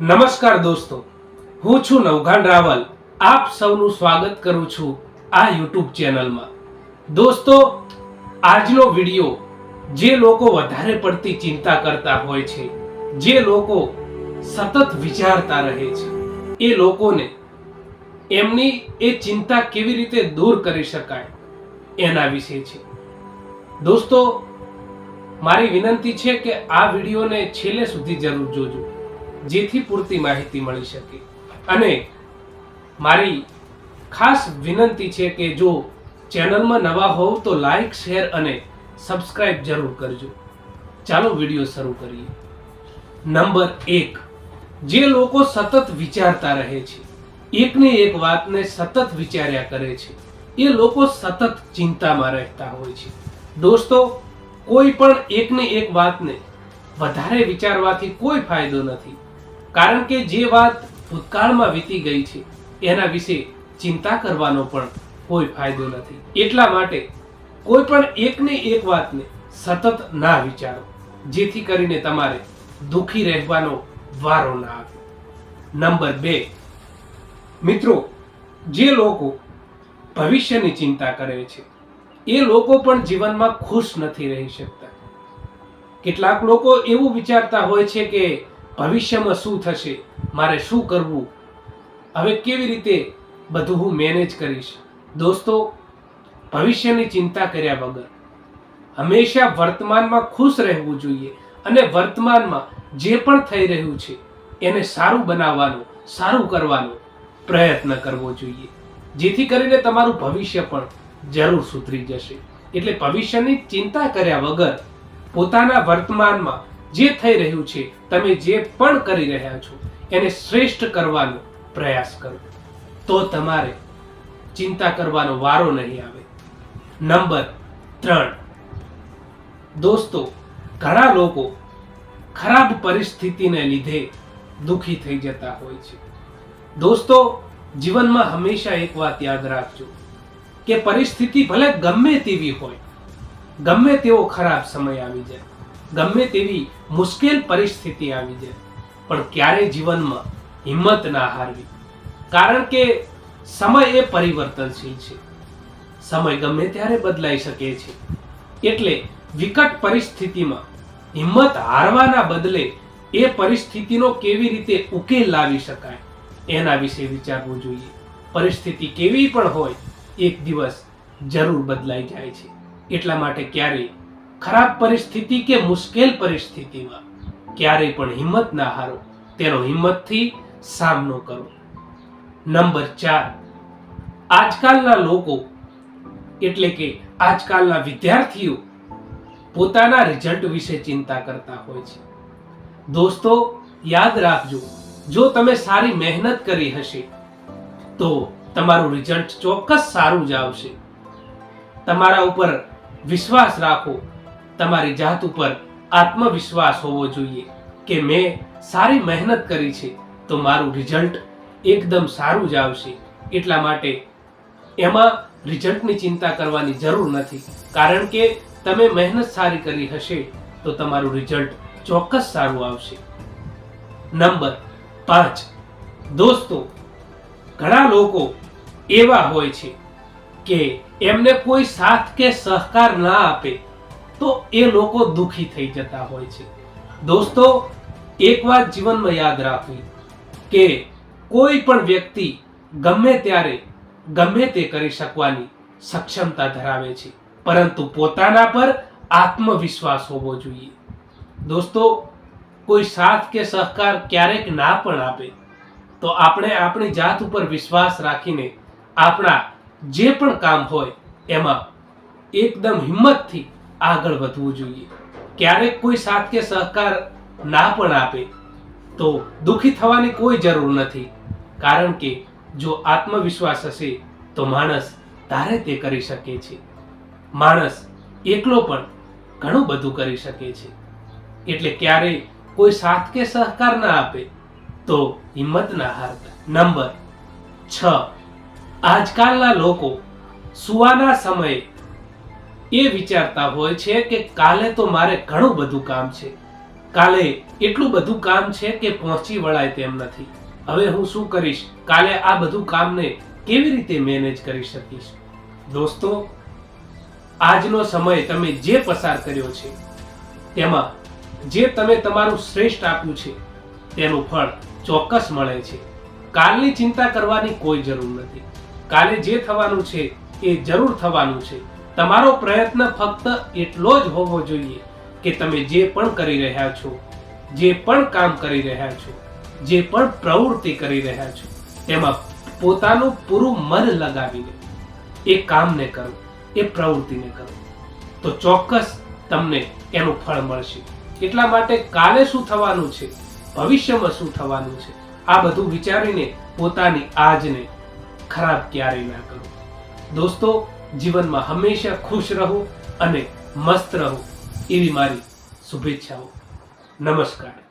નમસ્કાર દોસ્તો, હું છું નવઘાન રાવલ. આપ સૌનું સ્વાગત કરું છું આ યુટ્યુબ ચેનલમાં. દોસ્તો, આજનો વિડિયો જે લોકો વધારે પડતી ચિંતા કરતા હોય છે, જે લોકો સતત વિચારતા રહે છે, એ લોકોને એમની એ ચિંતા કેવી રીતે દૂર કરી શકાય એના વિશે છે. દોસ્તો, મારી વિનંતી છે કે આ વિડીયોને છેલ્લે સુધી જરૂર જોજો. જેથી પૂરતી માહિતી મળી શકે. અને મારી ખાસ વિનંતી છે કે જો ચેનલમાં નવા હોવ તો લાઈક, શેર અને સબસ્ક્રાઇબ જરૂર કરજો. ચાલો વીડિયો શરૂ કરીએ. નંબર એક. જે લોકો સતત વિચારતા રહે છે, એકને એક વાતને સતત વિચાર્યા કરે છે, એ લોકો સતત ચિંતામાં રહેતા હોય છે. દોસ્તો, કોઈ પણ એકને એક વાતને વધારે વિચારવાથી કોઈ ફાયદો નથી. કારણ કે જે વાત ભૂતકાળમાં વીતી ગઈ છે, એના વિશે ચિંતા કરવાનો પણ કોઈ ફાયદો નથી. એટલા માટે કોઈ પણ એકને એક વાતને સતત ના વિચારો, જેથી કરીને તમારે દુઃખી રહેવાનો વારો ના આવે. નંબર બે, મિત્રો, જે લોકો ભવિષ્યની ચિંતા કરે છે, એ લોકો પણ જીવનમાં ખુશ નથી રહી શકતા. કેટલાક લોકો એવું વિચારતા હોય છે કે ભવિષ્યમાં શું થશે, મારે શું કરવું? હવે કેવી રીતે બધું હું મેનેજ કરીશ? દોસ્તો, ભવિષ્યની ચિંતા કર્યા વગર હંમેશા વર્તમાનમાં ખુશ રહેવું જોઈએ અને વર્તમાનમાં જે પણ થઈ રહ્યું છે, એને સારું બનાવવાનો, સારું કરવાનો પ્રયત્ન કરવો જોઈએ. જેથી કરીને તમારું ભવિષ્ય પણ જરૂર સુધરી જશે. એટલે ભવિષ્યની ચિંતા કર્યા વગર પોતાના વર્તમાનમાં જે થઈ રહ્યું છે, તમે જે પણ કરી રહ્યા છો, એને શ્રેષ્ઠ કરવાનો પ્રયાસ કરો. તો તમારે ચિંતા કરવાનો વારો નહીં આવે. નંબર ત્રણ. દોસ્તો, ઘણા લોકો ખરાબ પરિસ્થિતિને લીધે દુઃખી થઈ જતા હોય છે. દોસ્તો, જીવનમાં હંમેશા એક વાત યાદ રાખજો કે પરિસ્થિતિ ભલે ગમે તેવી હોય, ગમે તેવો ખરાબ સમય આવી જાય ગમે તેવી મુશ્કેલ પરિસ્થિતિ આવી જાય, પણ ક્યારે જીવનમાં હિંમત ના હારવી? કારણ કે સમય એ પરિવર્તનશીલ છે. સમય ગમે ત્યારે બદલાઈ શકે છે. એટલે વિકટ પરિસ્થિતિમાં હિંમત હારવાના બદલે એ પરિસ્થિતિનો કેવી રીતે ઉકેલ લાવી શકાય, એના વિશે વિચારવું જોઈએ. પરિસ્થિતિ કેવી પણ હોય, એક દિવસ જરૂર બદલાઈ જાય છે. એટલા માટે ક્યારેય ખરાબ પરિસ્થિતિ કે મુશ્કેલ પરિસ્થિતિમાં ક્યારેય પણ હિંમત ના હારો, તેનો હિંમતથી સામનો કરો. નંબર ચાર, આજકાલના લોકો, એટલે કે આજકાલના વિદ્યાર્થીઓ, પોતાના રિઝલ્ટ વિશે ચિંતા કરતા હોય છે. દોસ્તો, યાદ રાખજો, જો તમે સારી મહેનત કરી હશે, તો તમારું રિઝલ્ટ ચોક્કસ સારું જ આવશે. તમારા ઉપર વિશ્વાસ રાખો તમારી જાત ઉપર આત્મવિશ્વાસ હોવો જોઈએ કે મેં સારી મહેનત કરી છે, તો મારું રિઝલ્ટ એકદમ સારું જ આવશે. એટલા માટે એમાં રિઝલ્ટની ચિંતા કરવાની જરૂર નથી. કારણ કે તમે મહેનત સારી કરી હશે, તો તમારું રિઝલ્ટ ચોક્કસ સારું આવશે. નંબર પાંચ. દોસ્તો, ઘણા લોકો એવા હોય છે કે એમને કોઈ સાથ કે સહકાર ના આપે. તો એ લોકો દુખી થઈ જતા હોય છે. દોસ્તો, એક વાત જીવનમાં યાદ રાખવી કે કોઈ પણ વ્યક્તિ ગમે ત્યારે ગમે તે કરી શકવાની સક્ષમતા ધરાવે છે, પરંતુ પોતાના પર આત્મવિશ્વાસ હોવો જોઈએ. દોસ્તો, કોઈ સાથ કે સહકાર ક્યારેક ના પણ આપે, તો આપણે આપણી જાત ઉપર વિશ્વાસ રાખીને આપણા જે પણ કામ હોય, એમાં એકદમ હિંમતથી આગળ વધવું જોઈએ. ક્યારેક કોઈ સાથ કે સહકાર ના પણ આપે, તો દુઃખી થવાની કોઈ જરૂર નથી. કારણ કે જો આત્મવિશ્વાસ હશે, તો માણસ ધારે તે કરી શકે છે. માણસ એકલો પણ ઘણું બધું કરી શકે છે. એટલે ક્યારેય કોઈ સાથ કે સહકાર ના આપે, તો હિંમત ના હારતા. નંબર છ. આજકાલના લોકો સુવાના સમયે એ વિચારતા હોય છે કે કાલે તો મારે ઘણું બધું કામ છે. કાલે એટલું બધું કામ છે કે પહોંચી વળાય તેમ નથી. હવે હું શું કરીશ? કાલે આ બધું કામને કેવી રીતે મેનેજ કરી શકીશ? દોસ્તો, આજનો સમય તમે જે પસાર કર્યો છે તેમાં જે તમે તમારું શ્રેષ્ઠ આપ્યું છે, તેનું ફળ ચોક્કસ મળે છે. કાલની ચિંતા કરવાની કોઈ જરૂર નથી. કાલે જે થવાનું છે એ જરૂર થવાનું છે. તમારો પ્રયત્ન ફક્ત એટલો જ હોવો જોઈએ કે તમે જે પણ કરી રહ્યા છો, જે પણ કામ કરી રહ્યા છો, જે પણ પ્રવૃત્તિ કરી રહ્યા છો, તેમાં પોતાનું પૂરું મન લગાવીને એ કામને કરો, એ પ્રવૃત્તિને કરો. તો ચોક્કસ તમને એનું ફળ મળશે. એટલા માટે કાલે શું થવાનું છે? ભવિષ્યમાં શું થવાનું છે? આ બધું વિચારીને પોતાની આજને ખરાબ ક્યારેય ના કરો. દોસ્તો જીવનમાં હંમેશા ખુશ રહો અને મસ્ત રહો. એવી મારી શુભેચ્છાઓ. નમસ્કાર.